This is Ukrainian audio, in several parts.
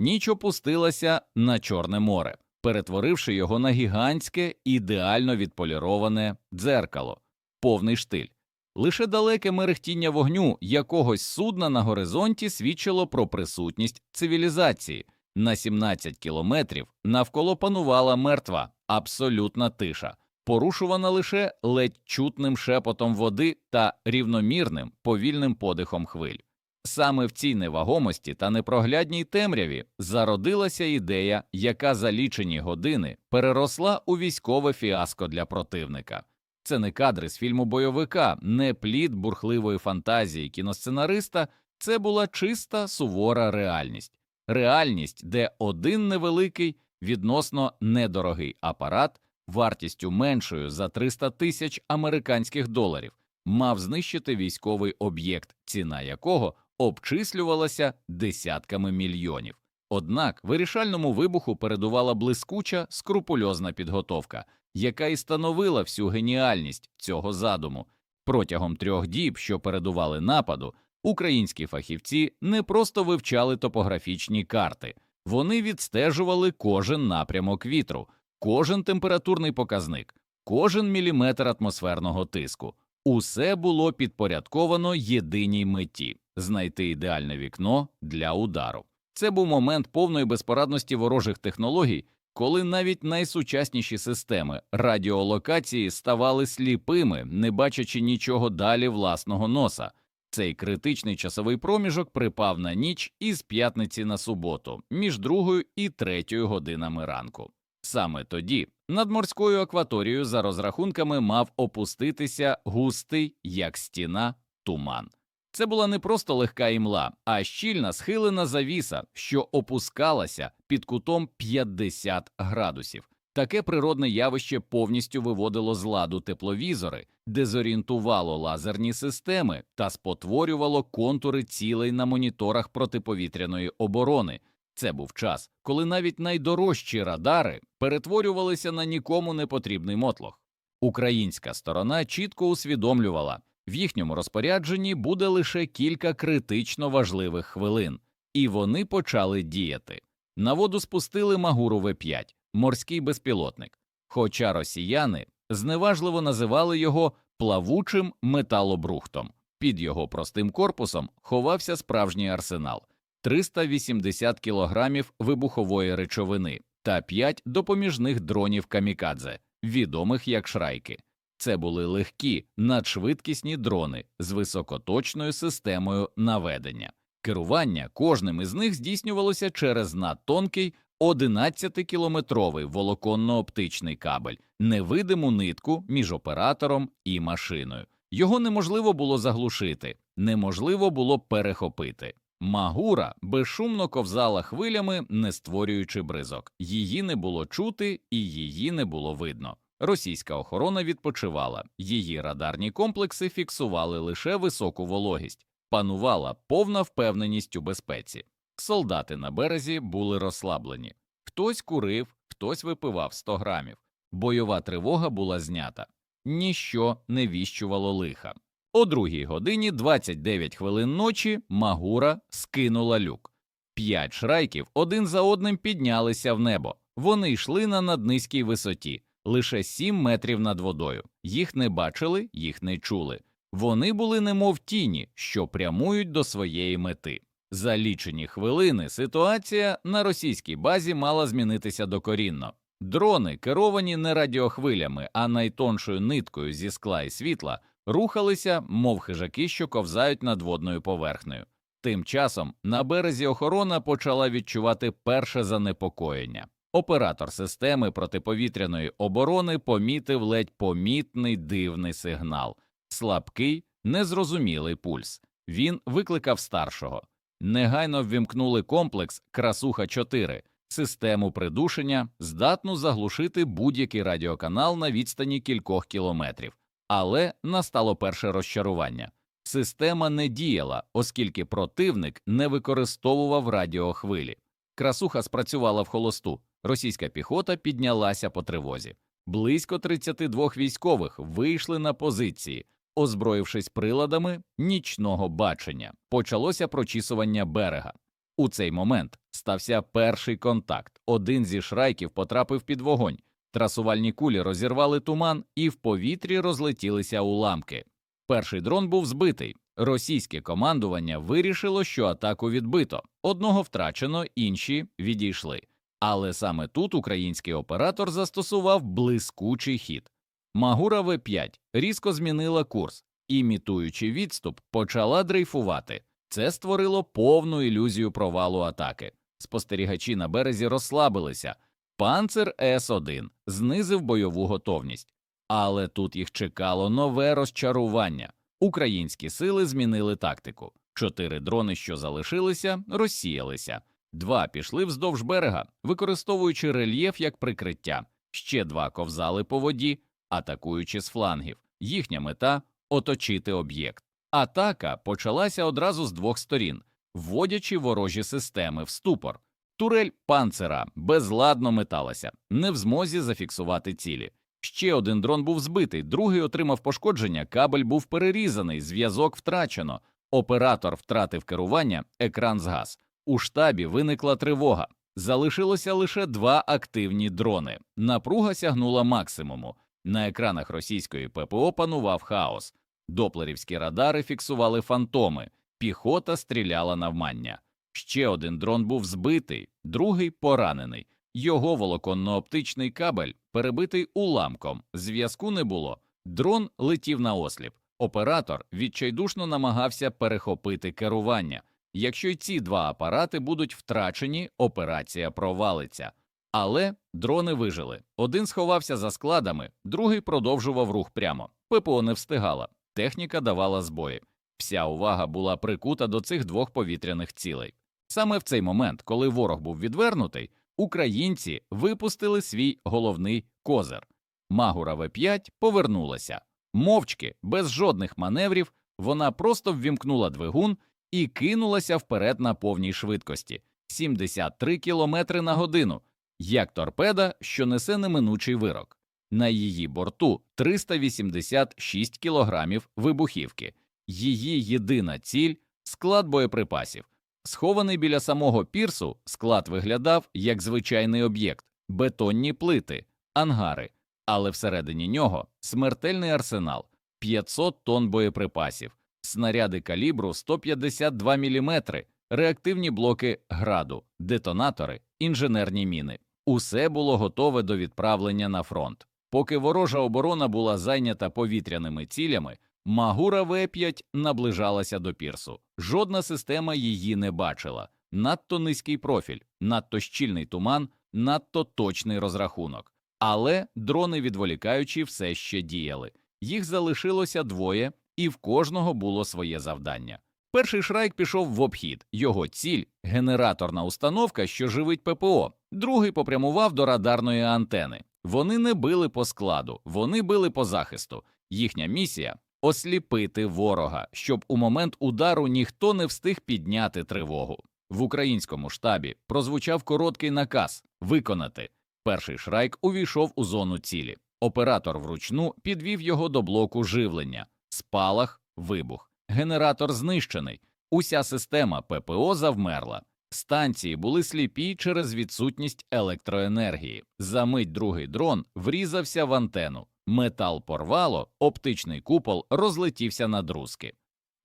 ніч опустилася на Чорне море, перетворивши його на гігантське, ідеально відполіроване дзеркало, повний штиль. Лише далеке мерехтіння вогню якогось судна на горизонті свідчило про присутність цивілізації. На 17 кілометрів навколо панувала мертва, абсолютна тиша, порушувана лише ледь чутним шепотом води та рівномірним повільним подихом хвиль. Саме в цій невагомості та непроглядній темряві зародилася ідея, яка за лічені години переросла у військове фіаско для противника. Це не кадри з фільму бойовика, не плід бурхливої фантазії кіносценариста, це була чиста сувора реальність. Реальність, де один невеликий, відносно недорогий апарат, вартістю меншою за 300 тисяч американських доларів, мав знищити військовий об'єкт, ціна якого обчислювалася десятками мільйонів. Однак вирішальному вибуху передувала блискуча, скрупульозна підготовка, яка і становила всю геніальність цього задуму. Протягом трьох діб, що передували нападу, українські фахівці не просто вивчали топографічні карти, вони відстежували кожен напрямок вітру, кожен температурний показник, кожен міліметр атмосферного тиску. Усе було підпорядковано єдиній меті знайти ідеальне вікно для удару. Це був момент повної безпорадності ворожих технологій, коли навіть найсучасніші системи радіолокації ставали сліпими, не бачачи нічого далі власного носа. Цей критичний часовий проміжок припав на ніч із п'ятниці на суботу, між другою і третьою годинами ранку. Саме тоді над морською акваторією за розрахунками мав опуститися густий, як стіна, туман. Це була не просто легка імла, а щільна схилена завіса, що опускалася під кутом 50 градусів. Таке природне явище повністю виводило з ладу тепловізори, дезорієнтувало лазерні системи та спотворювало контури цілей на моніторах протиповітряної оборони. Це був час, коли навіть найдорожчі радари перетворювалися на нікому не потрібний мотлох. Українська сторона чітко усвідомлювала, в їхньому розпорядженні буде лише кілька критично важливих хвилин, і вони почали діяти. На воду спустили Магуру В-5, морський безпілотник, хоча росіяни зневажливо називали його плавучим металобрухтом. Під його простим корпусом ховався справжній арсенал 380 кілограмів вибухової речовини та 5 допоміжних дронів камікадзе, відомих як шрайки. Це були легкі, надшвидкісні дрони з високоточною системою наведення. Керування кожним із них здійснювалося через надтонкий 11-кілометровий волоконно-оптичний кабель, невидиму нитку між оператором і машиною. Його неможливо було заглушити, неможливо було перехопити. Магура безшумно ковзала хвилями, не створюючи бризок. Її не було чути і її не було видно. Російська охорона відпочивала, її радарні комплекси фіксували лише високу вологість, панувала повна впевненість у безпеці. Солдати на березі були розслаблені. Хтось курив, хтось випивав 100 грамів. Бойова тривога була знята. Ніщо не віщувало лиха. О другій годині 29 хвилин ночі Магура скинула люк. П'ять шрайків один за одним піднялися в небо. Вони йшли на наднизькій висоті, лише 7 метрів над водою. Їх не бачили, їх не чули. Вони були немов тіні, що прямують до своєї мети. За лічені хвилини ситуація на російській базі мала змінитися докорінно. Дрони, керовані не радіохвилями, а найтоншою ниткою зі скла і світла, рухалися, мов хижаки, що ковзають над водною поверхнею. Тим часом на березі охорона почала відчувати перше занепокоєння. Оператор системи протиповітряної оборони помітив ледь помітний дивний сигнал, слабкий, незрозумілий пульс. Він викликав старшого. Негайно ввімкнули комплекс Красуха 4 систему придушення, здатну заглушити будь-який радіоканал на відстані кількох кілометрів. Але настало перше розчарування. Система не діяла, оскільки противник не використовував радіохвилі. Красуха спрацювала в холосту. Російська піхота піднялася по тривозі. Близько 32 військових вийшли на позиції, озброївшись приладами нічного бачення. Почалося прочісування берега. У цей момент стався перший контакт. Один зі шрайків потрапив під вогонь. Трасувальні кулі розірвали туман і в повітрі розлетілися уламки. Перший дрон був збитий. Російське командування вирішило, що атаку відбито. Одного втрачено, інші відійшли. Але саме тут український оператор застосував блискучий хід. Магура В5 різко змінила курс, імітуючи відступ, почала дрейфувати. Це створило повну ілюзію провалу атаки. Спостерігачі на березі розслабилися. Панцир С1 знизив бойову готовність. Але тут їх чекало нове розчарування. Українські сили змінили тактику. Чотири дрони, що залишилися, розсіялися. Два пішли вздовж берега, використовуючи рельєф як прикриття. Ще два ковзали по воді, атакуючи з флангів. Їхня мета оточити об'єкт. Атака почалася одразу з двох сторін, вводячи ворожі системи в ступор. Турель панцера безладно металася, не в змозі зафіксувати цілі. Ще один дрон був збитий, другий отримав пошкодження, кабель був перерізаний, зв'язок втрачено. Оператор втратив керування, екран згас. У штабі виникла тривога. Залишилося лише два активні дрони. Напруга сягнула максимуму. На екранах російської ППО панував хаос. Доплерівські радари фіксували фантоми, піхота стріляла навмання. Ще один дрон був збитий, другий поранений. Його волоконно-оптичний кабель перебитий уламком, зв'язку не було. Дрон летів на осліп. Оператор відчайдушно намагався перехопити керування. Якщо ці два апарати будуть втрачені, операція провалиться. Але дрони вижили. Один сховався за складами, другий продовжував рух прямо. ППО не встигала. Техніка давала збої. Вся увага була прикута до цих двох повітряних цілей. Саме в цей момент, коли ворог був відвернутий, українці випустили свій головний козир. Магура В5 повернулася. Мовчки, без жодних маневрів, вона просто ввімкнула двигун і кинулася вперед на повній швидкості 73 км на годину, як торпеда, що несе неминучий вирок. На її борту 386 кілограмів вибухівки. Її єдина ціль склад боєприпасів. Схований біля самого пірсу, склад виглядав як звичайний об'єкт, бетонні плити, ангари, але всередині нього смертельний арсенал, 500 тонн боєприпасів, снаряди калібру 152 мм, реактивні блоки граду, детонатори, інженерні міни. Усе було готове до відправлення на фронт. Поки ворожа оборона була зайнята повітряними цілями, Магура В5 наближалася до пірсу. Жодна система її не бачила. Надто низький профіль, надто щільний туман, надто точний розрахунок. Але дрони, відволікаючи, все ще діяли. Їх залишилося двоє, і в кожного було своє завдання. Перший шрайк пішов в обхід. Його ціль генераторна установка, що живить ППО. Другий попрямував до радарної антени. Вони не били по складу, вони били по захисту. Їхня місія осліпити ворога, щоб у момент удару ніхто не встиг підняти тривогу. В українському штабі прозвучав короткий наказ виконати. Перший шрайк увійшов у зону цілі. Оператор вручну підвів його до блоку живлення. Спалах, вибух. Генератор знищений. Уся система ППО завмерла. Станції були сліпі через відсутність електроенергії. Замить другий дрон врізався в антену. Метал порвало, оптичний купол розлетівся на друзки.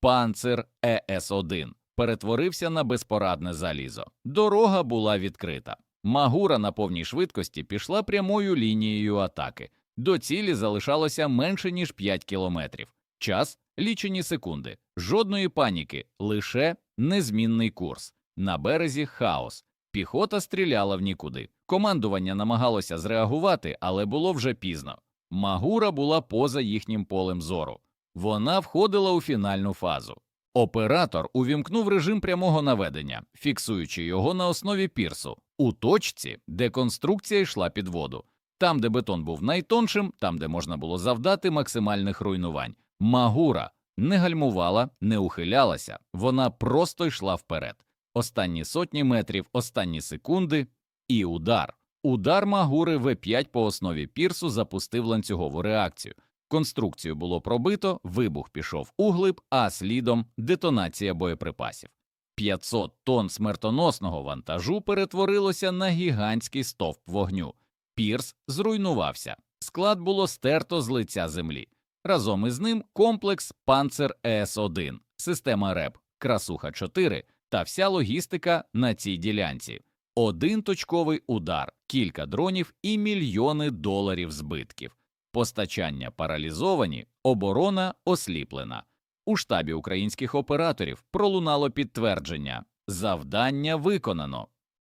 Панцир ЕС-1 перетворився на безпорадне залізо. Дорога була відкрита. Магура на повній швидкості пішла прямою лінією атаки. До цілі залишалося менше ніж 5 кілометрів. Час лічені секунди, жодної паніки, лише незмінний курс. На березі хаос. Піхота стріляла в нікуди. Командування намагалося зреагувати, але було вже пізно. Магура була поза їхнім полем зору. Вона входила у фінальну фазу. Оператор увімкнув режим прямого наведення, фіксуючи його на основі пірсу, у точці, де конструкція йшла під воду. Там, де бетон був найтоншим, там, де можна було завдати максимальних руйнувань. Магура не гальмувала, не ухилялася, вона просто йшла вперед. Останні сотні метрів, останні секунди, і удар. Удар Магури В5 по основі пірсу запустив ланцюгову реакцію. Конструкцію було пробито, вибух пішов углиб, а слідом детонація боєприпасів. 500 тонн смертоносного вантажу перетворилося на гігантський стовп вогню. Пірс зруйнувався, склад було стерто з лиця землі. Разом із ним комплекс Панцер С-1, система РЕП, Красуха 4 та вся логістика на цій ділянці. Один точковий удар, кілька дронів і мільйони доларів збитків. Постачання паралізовані, оборона осліплена. У штабі українських операторів пролунало підтвердження завдання виконано.